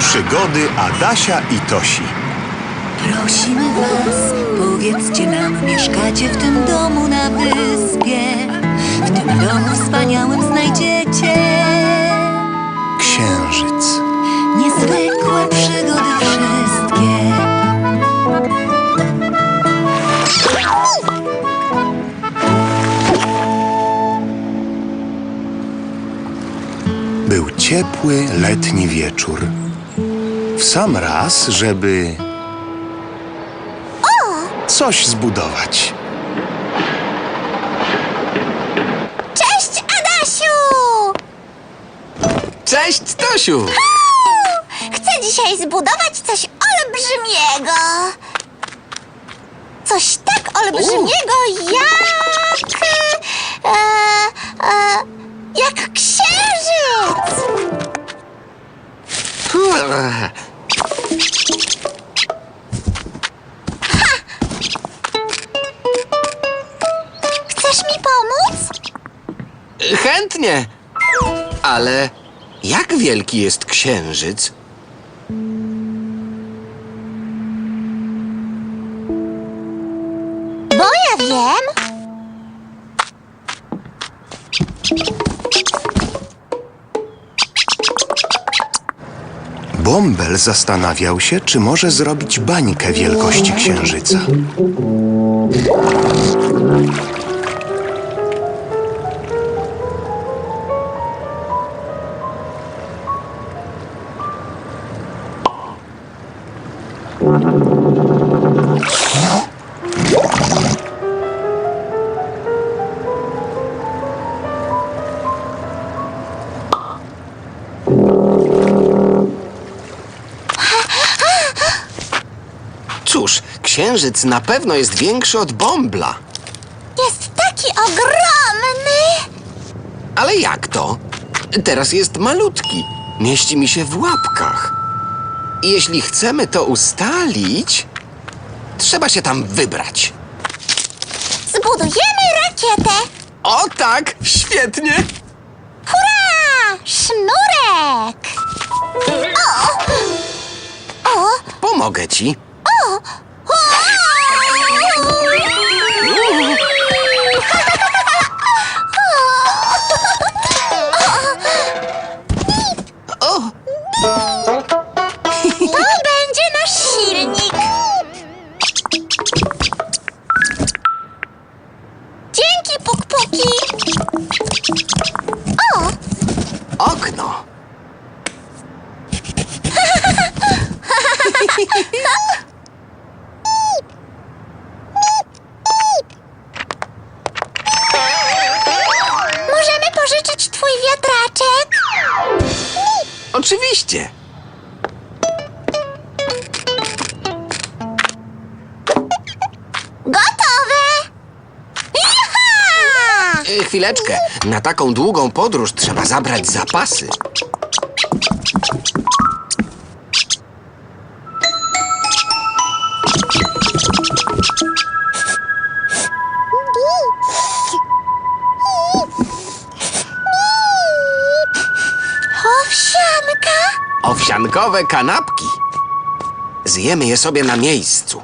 Przygody Adasia i Tosi. Prosimy was, powiedzcie nam, mieszkacie w tym domu na wyspie. W tym domu wspaniałym znajdziecie Księżyc. niezwykłe przygody wszystkie. Był ciepły, letni wieczór. W sam raz, żeby. Coś zbudować. Cześć, Adasiu! Cześć, Tosiu! Chcę dzisiaj zbudować coś olbrzymiego. Coś tak olbrzymiego jak... E, e, jak księżyc! Chętnie! Ale jak wielki jest księżyc? Bo ja wiem. Bąbel zastanawiał się, czy może zrobić bańkę wielkości księżyca. Cóż, księżyc na pewno jest większy od bąbla. Jest taki ogromny. Ale jak to? Teraz jest malutki. Mieści mi się w łapkach. I Jeśli chcemy to ustalić, trzeba się tam wybrać. Zbudujemy rakietę. O tak, świetnie! Hurra! Sznurek! Pomogę ci. O, To Oczywiście. Gotowe! Jaha! E, Chwileczkę. Na taką długą podróż trzeba zabrać zapasy. Owsiankowe kanapki. Zjemy je sobie na miejscu.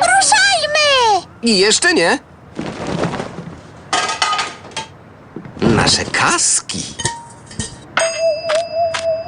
Ruszajmy! I jeszcze nie. Nasze kaski.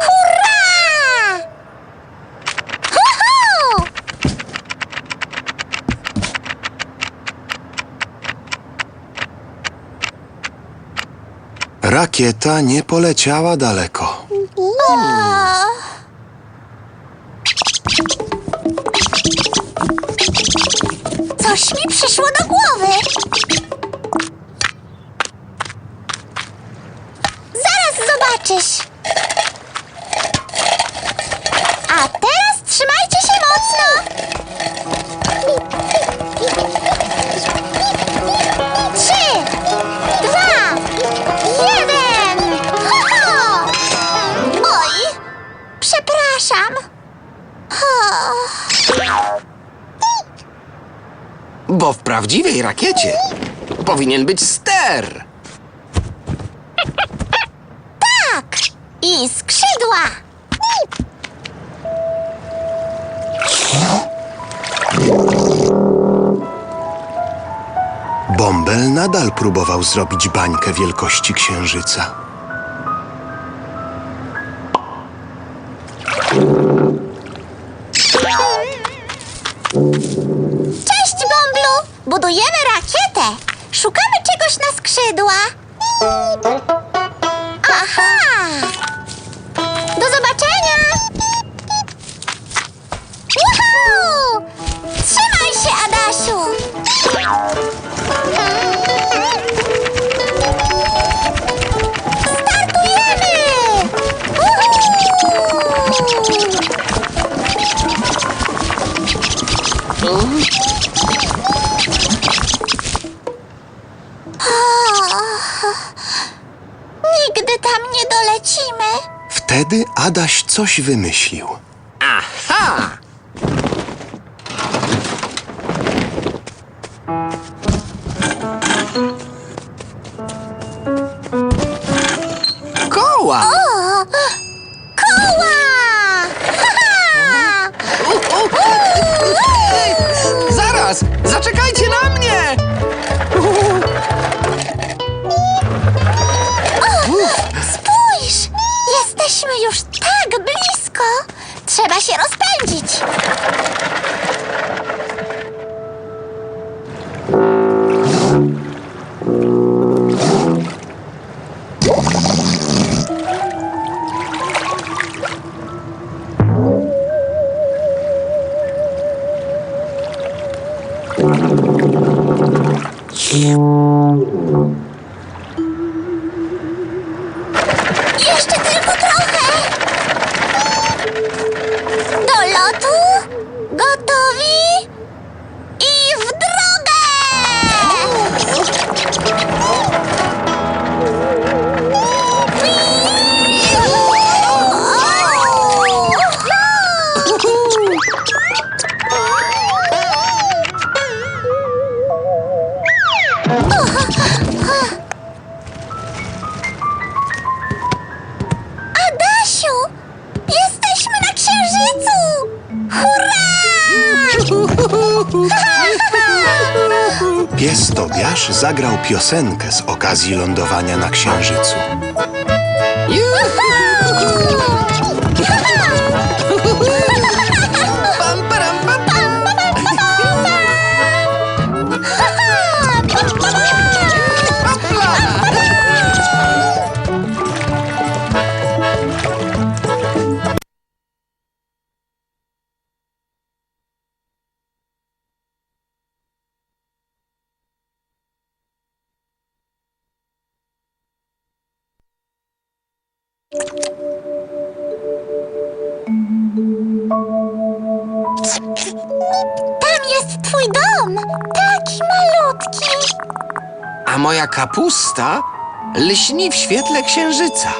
Hurra! Hu-hu! Rakieta nie poleciała daleko. Coś mi przyszło do głowy. Zaraz zobaczysz. A teraz trzymajcie się mocno. Bo w prawdziwej rakiecie powinien być ster. Tak! I skrzydła! Bąbel nadal próbował zrobić bańkę wielkości księżyca. Budujemy rakietę. Szukamy czegoś na skrzydła. Aha! Do zobaczenia! Juhu! Trzymaj się, Adasiu! Startujemy! Uhu! Wtedy Adaś coś wymyślił. Aha! Koła! O! Koła! Ha-ha! Zaraz! Zaczekajcie Trzeba się rozpędzić! Pies Tobiasz zagrał piosenkę z okazji lądowania na księżycu. Tam jest twój dom! Taki malutki! A moja kapusta lśni w świetle księżyca.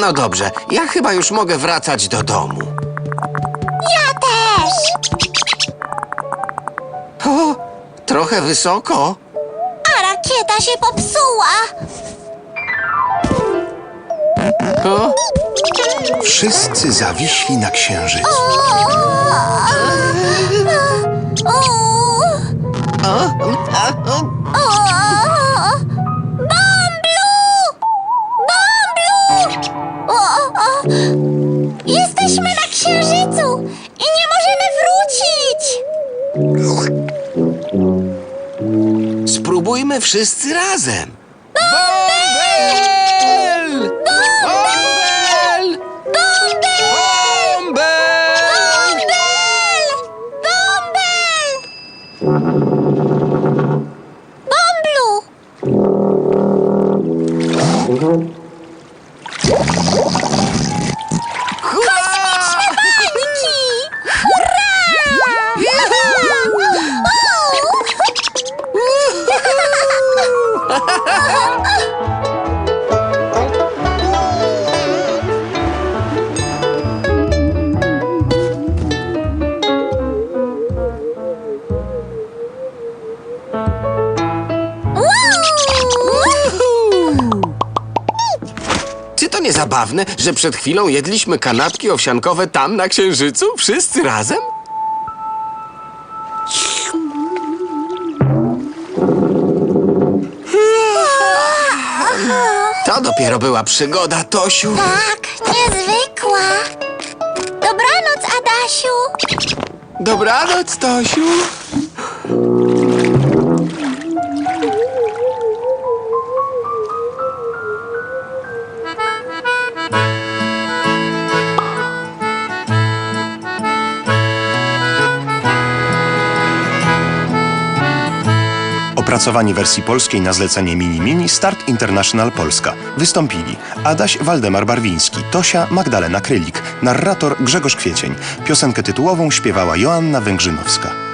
No dobrze, ja chyba już mogę wracać do domu. Ja też! O, trochę wysoko. A rakieta się popsuła! O, Wszyscy zawiśli na księżycu. O! a! O, o! Jesteśmy na księżycu i nie możemy wrócić! Spróbujmy wszyscy razem. nie zabawne, że przed chwilą jedliśmy kanapki owsiankowe tam na Księżycu? Wszyscy razem? To dopiero była przygoda, Tosiu. Tak, niezwykła. Dobranoc, Adasiu. Dobranoc, Tosiu. Opracowanie wersji polskiej na zlecenie Mini Mini Start International Polska. Wystąpili Adaś Waldemar Barwiński, Tosia Magdalena Krylik, narrator Grzegorz Kwiecień. Piosenkę tytułową śpiewała Joanna Węgrzynowska.